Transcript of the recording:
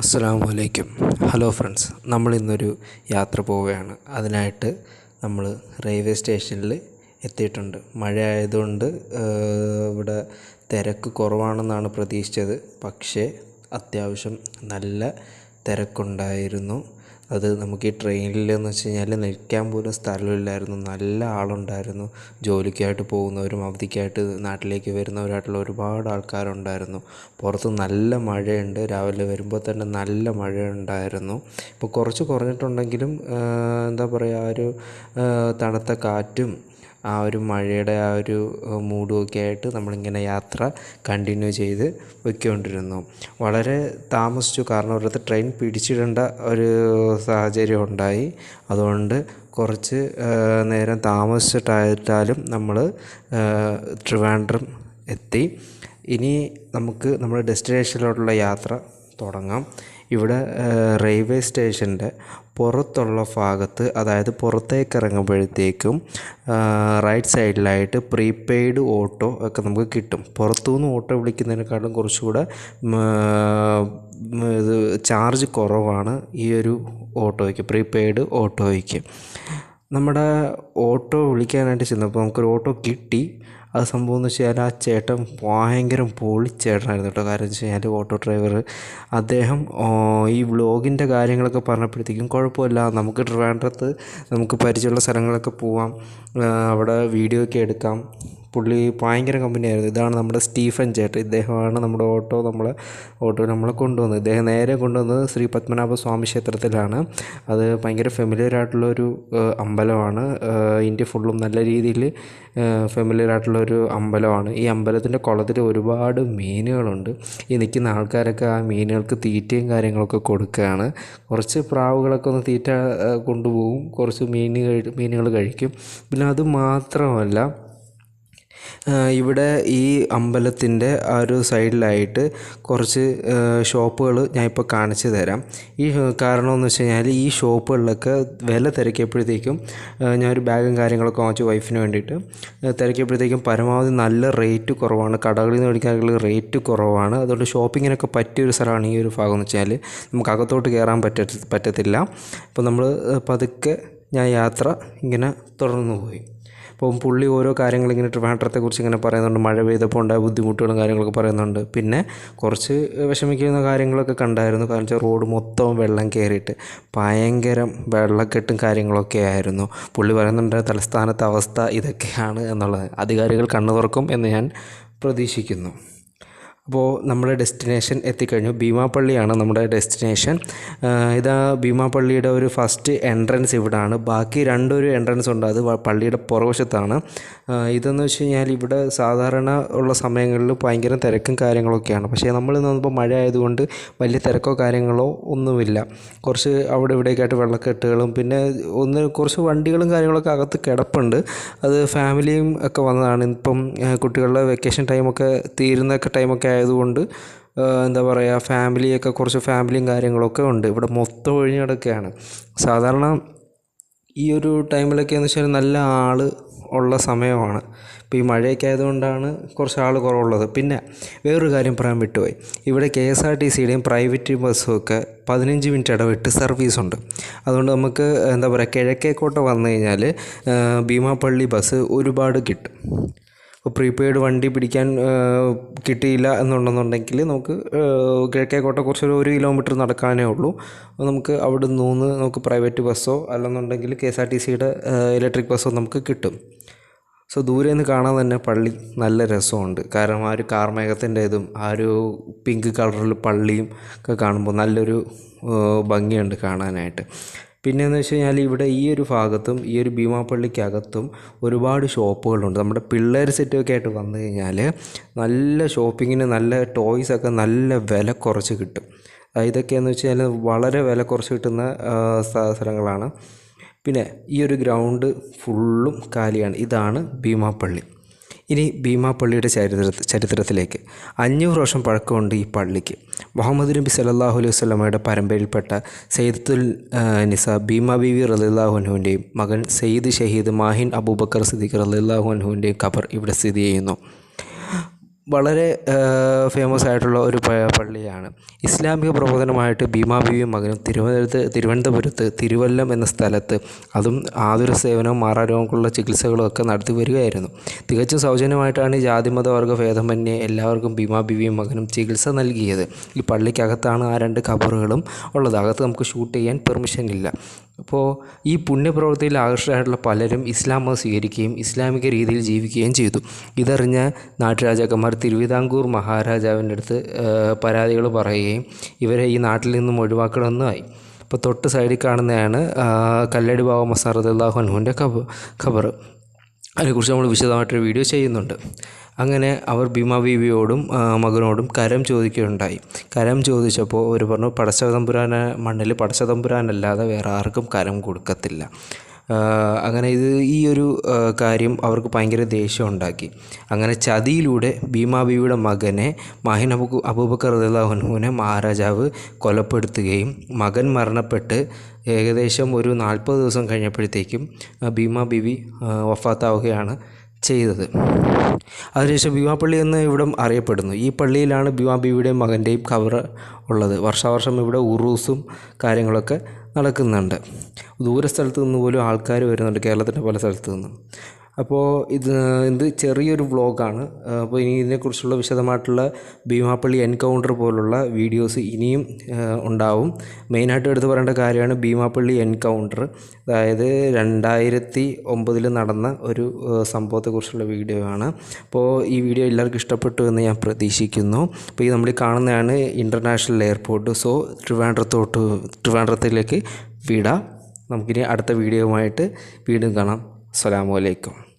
അസ്സലാമു വലൈക്കും hello friends നമ്മൾ ഇന്നൊരു യാത്ര പോവുകയാണ്. അതിനായിട്ട് നമ്മൾ റെയിൽവേ സ്റ്റേഷനിൽ എത്തിയിട്ടുണ്ട്. മഴ ആയതുകൊണ്ട് ഇവിടെ തിരക്ക് കുറവാണെന്നാണ് പ്രതീക്ഷിച്ചത്. പക്ഷേ അത്യാവശ്യം നല്ല തിരക്കുണ്ടായിരുന്നു. അത് നമുക്ക് ഈ ട്രെയിനിലെന്ന് വെച്ച് കഴിഞ്ഞാൽ നിൽക്കാൻ പോലും സ്ഥലമില്ലായിരുന്നു. നല്ല ആളുണ്ടായിരുന്നു. ജോലിക്കായിട്ട് പോകുന്നവരും അവധിക്കായിട്ട് നാട്ടിലേക്ക് വരുന്നവരായിട്ടുള്ള ഒരുപാട് ആൾക്കാരുണ്ടായിരുന്നു. പുറത്ത് നല്ല മഴയുണ്ട്. രാവിലെ വരുമ്പോൾ തന്നെ നല്ല മഴയുണ്ടായിരുന്നു. ഇപ്പോൾ കുറച്ച് കുറഞ്ഞിട്ടുണ്ടെങ്കിലും എന്താ പറയുക ഒരു തണുത്ത കാറ്റും ആ ഒരു മഴയുടെ ആ ഒരു മൂഡും ഒക്കെ ആയിട്ട് നമ്മളിങ്ങനെ യാത്ര കണ്ടിന്യൂ ചെയ്ത് പൊയ്ക്കൊണ്ടിരുന്നു വളരെ താമസിച്ചു. കാരണം ഒരിടത്ത് ട്രെയിൻ പിടിച്ചിടേണ്ട ഒരു സാഹചര്യം ഉണ്ടായി. അതുകൊണ്ട് കുറച്ച് നേരം താമസിച്ചിട്ടായിട്ടാലും നമ്മൾ ട്രിവാൻഡ്രം എത്തി. ഇനി നമുക്ക് നമ്മുടെ ഡെസ്റ്റിനേഷനിലോട്ടുള്ള യാത്ര തുടങ്ങാം. ഇവിടെ റെയിൽവേ സ്റ്റേഷന്റെ പുറത്തുള്ള ഭാഗത്ത് അതായത് പുറത്തേക്ക് ഇറങ്ങുമ്പോഴത്തേക്കും റൈറ്റ് സൈഡിലായിട്ട് പ്രീപെയ്ഡ് ഓട്ടോ ഒക്കെ നമുക്ക് കിട്ടും. പുറത്തുനിന്ന് ഓട്ടോ വിളിക്കുന്നതിനേക്കാളും കുറച്ചുകൂടെ ഇത് ചാർജ് കുറവാണ് ഈ ഒരു ഓട്ടോയ്ക്ക് പ്രീപെയ്ഡ് ഓട്ടോയ്ക്ക്. നമ്മുടെ ഓട്ടോ വിളിക്കാനായിട്ട് ചെന്നപ്പോൾ നമുക്കൊരു ഓട്ടോ കിട്ടി. അത് സംഭവം എന്ന് വെച്ചാൽ ആ ചേട്ടൻ ഭയങ്കര പൊളിച്ചേട്ടനായിരുന്നു കേട്ടോ. കാരണം വെച്ച് കഴിഞ്ഞാൽ ഓട്ടോ ഡ്രൈവർ അദ്ദേഹം ഈ വ്ളോഗിന്റെ കാര്യങ്ങളൊക്കെ പറഞ്ഞപ്പോഴത്തേക്കും കുഴപ്പമില്ല നമുക്ക് ട്രിവാൻഡ്രത്ത് നമുക്ക് പരിചയമുള്ള സ്ഥലങ്ങളൊക്കെ പോവാം അവിടെ വീഡിയോ ഒക്കെ എടുക്കാം. പുള്ളി ഭയങ്കര കമ്പനിയായിരുന്നു. ഇതാണ് നമ്മുടെ സ്റ്റീഫൻ ചേട്ടൻ. ഇദ്ദേഹമാണ് നമ്മുടെ ഓട്ടോ നമ്മളെ ഓട്ടോ നമ്മളെ കൊണ്ടുവന്നത്. ഇദ്ദേഹം നേരെ കൊണ്ടുവന്നത് ശ്രീ പത്മനാഭ സ്വാമി ക്ഷേത്രത്തിലാണ്. അത് ഭയങ്കര ഫെമിലിയർ ആയിട്ടുള്ള ഒരു അമ്പലമാണ്. ഇന്ത്യ ഫുള്ളും നല്ല രീതിയിൽ ഫെമിലിയർ ആയിട്ടുള്ള ഒരു അമ്പലമാണ്. ഈ അമ്പലത്തിന്റെ കുളത്തിൽ ഒരുപാട് മീനുകളുണ്ട്. ഈ നിൽക്കുന്ന ആൾക്കാരൊക്കെ ആ മീനുകൾക്ക് തീറ്റയും കാര്യങ്ങളൊക്കെ കൊടുക്കുകയാണ്. കുറച്ച് പ്രാവുകളൊക്കെ ഒന്ന് തീറ്റ കൊണ്ടുപോകും. കുറച്ച് മീൻ മീനുകൾ കഴിക്കും. പിന്നെ അത് മാത്രമല്ല ഇവിടെ ഈ അമ്പലത്തിന്റെ ആ ഒരു സൈഡിലായിട്ട് കുറച്ച് ഷോപ്പുകൾ ഞാൻ ഇപ്പോൾ കാണിച്ചു തരാം. ഈ കാരണമെന്ന് വെച്ച് കഴിഞ്ഞാൽ ഈ ഷോപ്പുകളിലൊക്കെ വില തിരക്കിയപ്പോഴത്തേക്കും ഞാനൊരു ബാഗും കാര്യങ്ങളൊക്കെ വാങ്ങിച്ചു വൈഫിന് വേണ്ടിയിട്ട് തിരക്കിയപ്പോഴത്തേക്കും പരമാവധി നല്ല റേറ്റ് കുറവാണ്. കടകളിൽ നിന്ന് മേടിക്കാനുള്ള റേറ്റ് കുറവാണ്. അതുകൊണ്ട് ഷോപ്പിങ്ങിനൊക്കെ പറ്റിയൊരു സ്ഥലമാണ് ഈ ഒരു ഭാഗം എന്ന് വെച്ചാൽ നമുക്ക് അകത്തോട്ട് കയറാൻ പറ്റ പറ്റത്തില്ല. അപ്പോൾ നമ്മൾ പതുക്കെ ഞാൻ യാത്ര ഇങ്ങനെ തുടർന്നു പോയി. അപ്പം പുള്ളി ഓരോ കാര്യങ്ങൾ ഇങ്ങനെ ട്രിവാൻഡ്രത്തെക്കുറിച്ച് ഇങ്ങനെ പറയുന്നുണ്ട്. മഴ പെയ്തപ്പോൾ ഉണ്ടായ ബുദ്ധിമുട്ടുകളും കാര്യങ്ങളൊക്കെ പറയുന്നുണ്ട്. പിന്നെ കുറച്ച് വിഷമിക്കുന്ന കാര്യങ്ങളൊക്കെ കണ്ടായിരുന്നു. കാരണം വെച്ചാൽ റോഡ് മൊത്തം വെള്ളം കയറിയിട്ട് ഭയങ്കരം വെള്ളക്കെട്ടും കാര്യങ്ങളൊക്കെ ആയിരുന്നു. പുള്ളി പറയുന്നുണ്ട് തലസ്ഥാനത്തെ അവസ്ഥ ഇതൊക്കെയാണ് എന്നുള്ളത്. അധികാരികൾ കണ്ണു തുറക്കും എന്ന് ഞാൻ പ്രതീക്ഷിക്കുന്നു. അപ്പോൾ നമ്മുടെ ഡെസ്റ്റിനേഷൻ എത്തിക്കഴിഞ്ഞു. ഭീമാപ്പള്ളിയാണ് നമ്മുടെ ഡെസ്റ്റിനേഷൻ ഇതാ ഭീമാപ്പള്ളിയുടെ ഒരു ഫസ്റ്റ് എൻട്രൻസ് ഇവിടാണ്. ബാക്കി രണ്ടൊരു എൻട്രൻസ് ഉണ്ട്. അത് പള്ളിയുടെ പുറവശത്താണ്. ഇതെന്ന് വെച്ച് കഴിഞ്ഞാൽ ഇവിടെ സാധാരണ ഉള്ള സമയങ്ങളിൽ ഭയങ്കര തിരക്കും കാര്യങ്ങളൊക്കെയാണ്. പക്ഷേ നമ്മൾ നിന്നപ്പോൾ മഴ ആയതുകൊണ്ട് വലിയ തിരക്കോ കാര്യങ്ങളോ ഒന്നുമില്ല. കുറച്ച് അവിടെ ഇവിടേക്കായിട്ട് വെള്ളക്കെട്ടുകളും പിന്നെ ഒന്ന് കുറച്ച് വണ്ടികളും കാര്യങ്ങളൊക്കെ അകത്ത് കിടപ്പുണ്ട്. അത് ഫാമിലിയും ഒക്കെ വന്നതാണ്. ഇപ്പം കുട്ടികളുടെ വെക്കേഷൻ ടൈമൊക്കെ തീരുന്നൊക്കെ ടൈമൊക്കെ ആയതുകൊണ്ട് എന്താ പറയുക ഫാമിലിയൊക്കെ കുറച്ച് ഫാമിലിയും കാര്യങ്ങളൊക്കെ ഉണ്ട്. ഇവിടെ മൊത്തം ഒഴിഞ്ഞ് കിടക്കുകയാണ് സാധാരണ ഈ ഒരു ടൈമിലൊക്കെ എന്ന് വെച്ചാൽ നല്ല ആൾ ഉള്ള സമയമാണ്. ഇപ്പോൾ ഈ മഴയൊക്കെ ആയതുകൊണ്ടാണ് കുറച്ച് ആൾ കുറവുള്ളത്. പിന്നെ വേറൊരു കാര്യം പറയാൻ വിട്ടുപോയി. ഇവിടെ കെ എസ് ആർ ടി സിയുടെയും പ്രൈവറ്റ് ബസ്സും ഒക്കെ പതിനഞ്ച് മിനിറ്റ് ഇടവിട്ട് സർവീസുണ്ട് അതുകൊണ്ട് നമുക്ക് എന്താ പറയുക കിഴക്കേക്കോട്ട വന്നു കഴിഞ്ഞാൽ ഭീമാപ്പള്ളി ബസ് ഒരുപാട് കിട്ടും. പ്രീപെയ്ഡ് വണ്ടി പിടിക്കാൻ കിട്ടിയില്ല എന്നുണ്ടെന്നുണ്ടെങ്കിൽ നമുക്ക് കിഴക്കേക്കോട്ട കുറച്ചൊരു ഒരു കിലോമീറ്റർ നടക്കാനേ ഉള്ളൂ. അപ്പോൾ നമുക്ക് അവിടെ നിന്ന് നമുക്ക് പ്രൈവറ്റ് ബസ്സോ അല്ലെന്നുണ്ടെങ്കിൽ കെ എസ് ആർ ടി സിയുടെ ഇലക്ട്രിക് ബസ്സോ നമുക്ക് കിട്ടും. സോ ദൂരെ നിന്ന് കാണാൻ തന്നെ പള്ളി നല്ല രസമുണ്ട്. കാരണം ആ ഒരു കാർമേഘത്തിന്റെ ഇതും ആ ഒരു പിങ്ക് കളറിൽ പള്ളിയും ഒക്കെ കാണുമ്പോൾ നല്ലൊരു ഭംഗിയുണ്ട് കാണാനായിട്ട്. പിന്നെയെന്ന് വെച്ച് കഴിഞ്ഞാൽ ഇവിടെ ഈ ഒരു ഭാഗത്തും ഈ ഒരു ഭീമാപ്പള്ളിക്കകത്തും ഒരുപാട് ഷോപ്പുകളുണ്ട്. നമ്മുടെ പിള്ളേർ സെറ്റൊക്കെ ആയിട്ട് വന്നു കഴിഞ്ഞാൽ നല്ല ഷോപ്പിങ്ങിന് നല്ല ടോയ്സൊക്കെ നല്ല വില കുറച്ച് കിട്ടും. ഇതൊക്കെയെന്ന് വെച്ച് കഴിഞ്ഞാൽ വളരെ വില കുറച്ച് കിട്ടുന്ന സ്ഥലങ്ങളാണ്. പിന്നെ ഈ ഒരു ഗ്രൗണ്ട് ഫുള്ളും കാലിയാണ്. ഇതാണ് ഭീമാപ്പള്ളി ഇനി ഭീമാപ്പള്ളിയുടെ ചരിത്ര ചരിത്രത്തിലേക്ക്. അഞ്ഞൂറ് വർഷം പഴക്കമുണ്ട് ഈ പള്ളിക്ക്. മുഹമ്മദ് നബി സല്ലാഹു അലൈഹി വസ്ലമയുടെ പരമ്പരയിൽപ്പെട്ട സെയ്ദത്തുൽ നിസ ഭീമ ബീവി റലില്ലാഹു അൻഹുവിന്റെയും മകൻ സെയ്ദ് ഷഹീദ് മാഹിൻ അബൂബക്കർ സിദ്ദീഖ് റലില്ലാഹു ഖബർ ഇവിടെ സ്ഥിതി ചെയ്യുന്നു. വളരെ ഫേമസ് ആയിട്ടുള്ള ഒരു പള്ളിയാണ്. ഇസ്ലാമിക പ്രബോധനമായിട്ട് ഭീമാ ബീവിയും മകനും തിരുവനന്തപുരത്ത് തിരുവനന്തപുരത്ത് തിരുവല്ലം എന്ന സ്ഥലത്ത് അതും ആതുര സേവനവും മാറാരോഗങ്ങൾക്കുള്ള ചികിത്സകളും ഒക്കെ നടത്തി വരികയായിരുന്നു. തികച്ചും സൗജന്യമായിട്ടാണ് ജാതിമത വർഗ എല്ലാവർക്കും ഭീമാ ബീവിയും മകനും ചികിത്സ നൽകിയത്. ഈ പള്ളിക്കകത്താണ് ആ രണ്ട് ഖബറുകളും ഉള്ളത്. അകത്ത് നമുക്ക് ഷൂട്ട് ചെയ്യാൻ പെർമിഷൻ ഇല്ല. അപ്പോൾ ഈ പുണ്യപ്രവൃത്തിയിൽ ആകർഷകരായിട്ടുള്ള പലരും ഇസ്ലാം മതം സ്വീകരിക്കുകയും ഇസ്ലാമിക രീതിയിൽ ജീവിക്കുകയും ചെയ്തു. ഇതറിഞ്ഞ നാട്ടുരാജാക്കന്മാർ തിരുവിതാംകൂർ മഹാരാജാവിന്റെ അടുത്ത് പരാതികൾ പറയുകയും ഇവരെ ഈ നാട്ടിൽ നിന്നും ഒഴിവാക്കണമെന്നായി അപ്പോൾ തൊട്ട് സൈഡിൽ കാണുന്നതാണ് കല്ലടി ബാബ മസാറദ് അനുഹുവിന്റെ ഖബർ ഖബർ. അതിനെക്കുറിച്ച് നമ്മൾ വിശദമായിട്ടൊരു വീഡിയോ ചെയ്യുന്നുണ്ട്. അങ്ങനെ അവർ ഭീമാബീവിയോടും മകനോടും കരം ചോദിക്കുകയുണ്ടായി. കരം ചോദിച്ചപ്പോൾ അവർ പറഞ്ഞു പടച്ചതമ്പുരാനെ മണ്ണിൽ പടച്ചതമ്പുരാനല്ലാതെ വേറെ ആർക്കും കരം കൊടുക്കത്തില്ല. അങ്ങനെ ഇത് ഈ ഒരു കാര്യം അവർക്ക് ഭയങ്കര ദേഷ്യം ഉണ്ടാക്കി. അങ്ങനെ ചതിയിലൂടെ ഭീമാബിയുടെ മകനെ മാഹിൻ അബു അബൂബക്കർ റഹ്ലാഹുനുവിനെ മഹാരാജാവ് കൊലപ്പെടുത്തുകയും മകൻ മരണപ്പെട്ട് ഏകദേശം ഒരു നാൽപ്പത് ദിവസം കഴിഞ്ഞപ്പോഴത്തേക്കും ഭീമാ ബിവി വഫാത്താവുകയാണ്. ചെയ്തത്. അതിനുശേഷം ഭീമാപ്പള്ളി എന്ന് ഇവിടം അറിയപ്പെടുന്നു. ഈ പള്ളിയിലാണ് ഭീമാ ബിയുടെയും മകന്റെയും ഖബർ ഉള്ളത്. വർഷാവർഷം ഇവിടെ ഉറൂസും കാര്യങ്ങളൊക്കെ നടക്കുന്നുണ്ട്. ദൂര സ്ഥലത്ത് നിന്ന് പോലും ആൾക്കാർ വരുന്നുണ്ട്. കേരളത്തിന്റെ പല സ്ഥലത്തു നിന്നും. അപ്പോൾ ഇത് ഇത് ചെറിയൊരു വ്ളോഗാണ്. അപ്പോൾ ഇനി ഇതിനെക്കുറിച്ചുള്ള വിശദമായിട്ടുള്ള ഭീമാപ്പള്ളി എൻകൗണ്ടർ പോലുള്ള വീഡിയോസ് ഇനിയും ഉണ്ടാവും. മെയിനായിട്ട് എടുത്തു പറയേണ്ട കാര്യമാണ് ഭീമാപ്പള്ളി എൻകൗണ്ടർ. അതായത് രണ്ടായിരത്തി ഒമ്പതിൽ നടന്ന ഒരു സംഭവത്തെക്കുറിച്ചുള്ള വീഡിയോ ആണ്. അപ്പോൾ ഈ വീഡിയോ എല്ലാവർക്കും ഇഷ്ടപ്പെട്ടു എന്ന് ഞാൻ പ്രതീക്ഷിക്കുന്നു. അപ്പോൾ ഈ നമ്മൾ കാണുന്നതാണ് ഇന്റർനാഷണൽ എയർപോർട്ട്. സോ ട്രിവാൻഡ്രത്തോട്ട് ട്രിവാൻഡ്രത്തിലേക്ക് വിടാം. നമുക്കിനി അടുത്ത വീഡിയോയുമായിട്ട് വീണ്ടും കാണാം. അസ്സലാമു അലൈക്കും.